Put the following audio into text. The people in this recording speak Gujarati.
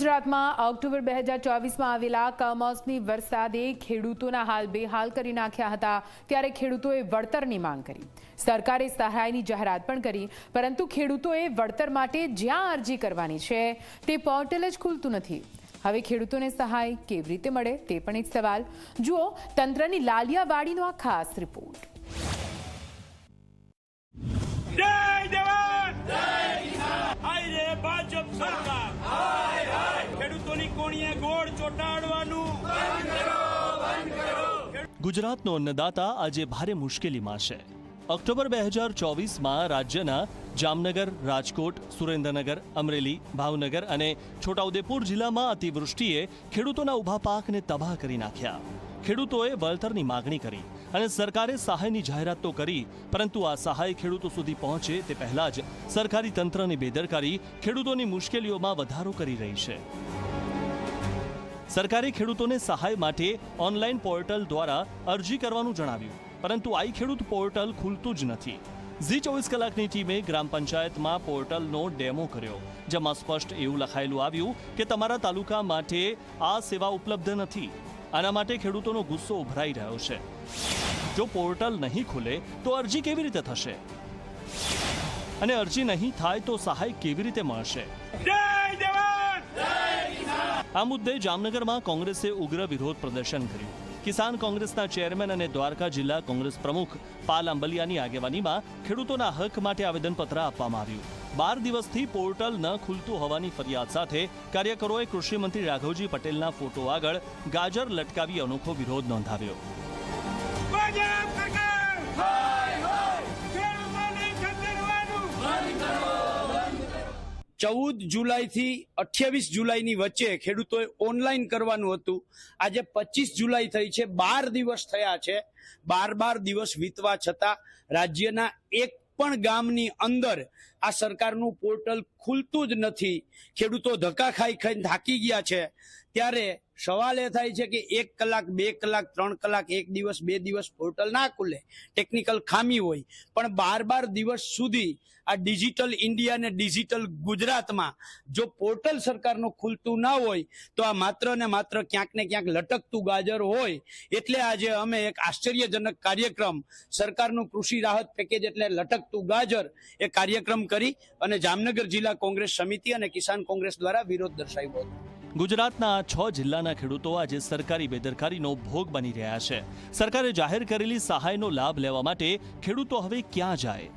ગુજરાતમાં ઓક્ટોબર બે હજાર ચોવીસમાં આવેલા કમોસમી વરસાદે ખેડૂતોના હાલ બેહાલ કરી નાખ્યા હતા. ત્યારે ખેડૂતોએ વળતરની માંગ કરી. સરકારે સહાયની જાહેરાત પણ કરી, પરંતુ ખેડૂતોએ વળતર માટે જ્યાં અરજી કરવાની છે, તે પોર્ટલ જ ખુલતું નથી. હવે ખેડૂતોને સહાય કેવી રીતે મળે, તે પણ એક સવાલ. જુઓ, તંત્રની લાલિયાવાડીનો આ ખાસ રિપોર્ટ. કોણીએ ગોળ ચોટાડવાનું. ગુજરાતનો અન્નદાતા આજે ભારે મુશ્કેલીમાં છે. ઓક્ટોબર બે હજાર ચોવીસમાં રાજ્યના જામનગર, રાજકોટ, સુરેન્દ્રનગર, અમરેલી, ભાવનગર અને છોટાઉદેપુર જિલ્લામાં અતિવૃષ્ટિએ ખેડૂતોના ઊભા પાકને તબાહ કરી નાખ્યા. ખેડૂતોએ વળતરની માગણી કરી અને સરકારે સહાયની જાહેરાત તો કરી, પરંતુ આ સહાય ખેડૂતો સુધી પહોંચે તે પહેલા જ સરકારી તંત્રની બેદરકારી ખેડૂતોની મુશ્કેલીઓમાં વધારો કરી રહી છે. સરકારે ખેડૂતોને સહાય માટે ઓનલાઈન પોર્ટલ દ્વારા અરજી કરવાનું જણાવ્યું. પરંતુ આઈ ખેડૂત પોર્ટલ ખુલતું જ નથી. ઝી ચોવીસ કલાકની ટીમે ગ્રામ પંચાયતમાં પોર્ટલનો ડેમો કર્યો, જેમાં સ્પષ્ટ એવું લખાયેલું આવ્યું કે તમારા તાલુકા માટે આ સેવા ઉપલબ્ધ નથી. આના માટે ખેડૂતોનો ગુસ્સો ઉભરાઈ રહ્યો છે. જો પોર્ટલ નહીં ખુલે, તો અરજી કેવી રીતે થશે? અને અરજી નહીં થાય તો સહાય કેવી રીતે મળશે? આ મુદ્દે જામનગરમાં કોંગ્રેસે ઉગ્ર વિરોધ પ્રદર્શન કર્યું. કિસાન કોંગ્રેસના ચેરમેન અને દ્વારકા જિલ્લા કોંગ્રેસ પ્રમુખ પાલ આંબલિયાની આગેવાનીમાં ખેડૂતોના હક માટે આવેદનપત્ર આપવામાં આવ્યું. બાર દિવસથી પોર્ટલ ન ખુલતું હોવાની ફરિયાદ સાથે કાર્યકરોએ કૃષિમંત્રી રાઘવજી પટેલના ફોટો આગળ ગાજર લટકાવી અનોખો વિરોધ નોંધાવ્યો ભાજપ સરકાર હાય હાય ખેડૂતોને ખતરવાનું ચૌદ જુલાઈથી અઠ્યાવીસ જુલાઈની વચ્ચે ખેડૂતોએ ઓનલાઈન કરવાનું હતું. આજે પચીસ જુલાઈ થઈ છે, બાર દિવસ થયા છે. બાર બાર દિવસ વીતવા છતાં રાજ્યના એક પણ ગામની અંદર આ સરકારનું પોર્ટલ ખુલતું જ નથી. ખેડૂતો ધક્કા ખાઈ ખાઈને થાકી ગયા છે. ત્યારે સવાલ એ થાય છે કે એક કલાક, બે કલાક, ત્રણ કલાક, એક દિવસ, બે દિવસ પોર્ટલ ના ખુલે. ટેકનિકલ ખામી હોય. પણ બાર બાર દિવસ સુધી આ ડિજિટલ ઇન્ડિયા અને ડિજિટલ ગુજરાતમાં જો પોર્ટલ સરકારનું ખુલતું ના હોય, તો આ માત્ર ને માત્ર ક્યાંક ને ક્યાંક લટકતું ગાજર હોય. એટલે આજે અમે એક આશ્ચર્યજનક કાર્યક્રમ, સરકારનું કૃષિ રાહત પેકેજ એટલે લટકતું ગાજર, એ કાર્યક્રમ કરી અને જામનગર જિલ્લા કોંગ્રેસ સમિતિ અને કિસાન કોંગ્રેસ દ્વારા વિરોધ દર્શાવ્યો હતો. ગુજરાતના છ જિલ્લાના ખેડૂતો આજે સરકારી બેદરકારીનો ભોગ બની રહ્યા છે. સરકારે જાહેર કરેલી સહાયનો લાભ લેવા માટે ખેડૂતો હવે ક્યાં જાય?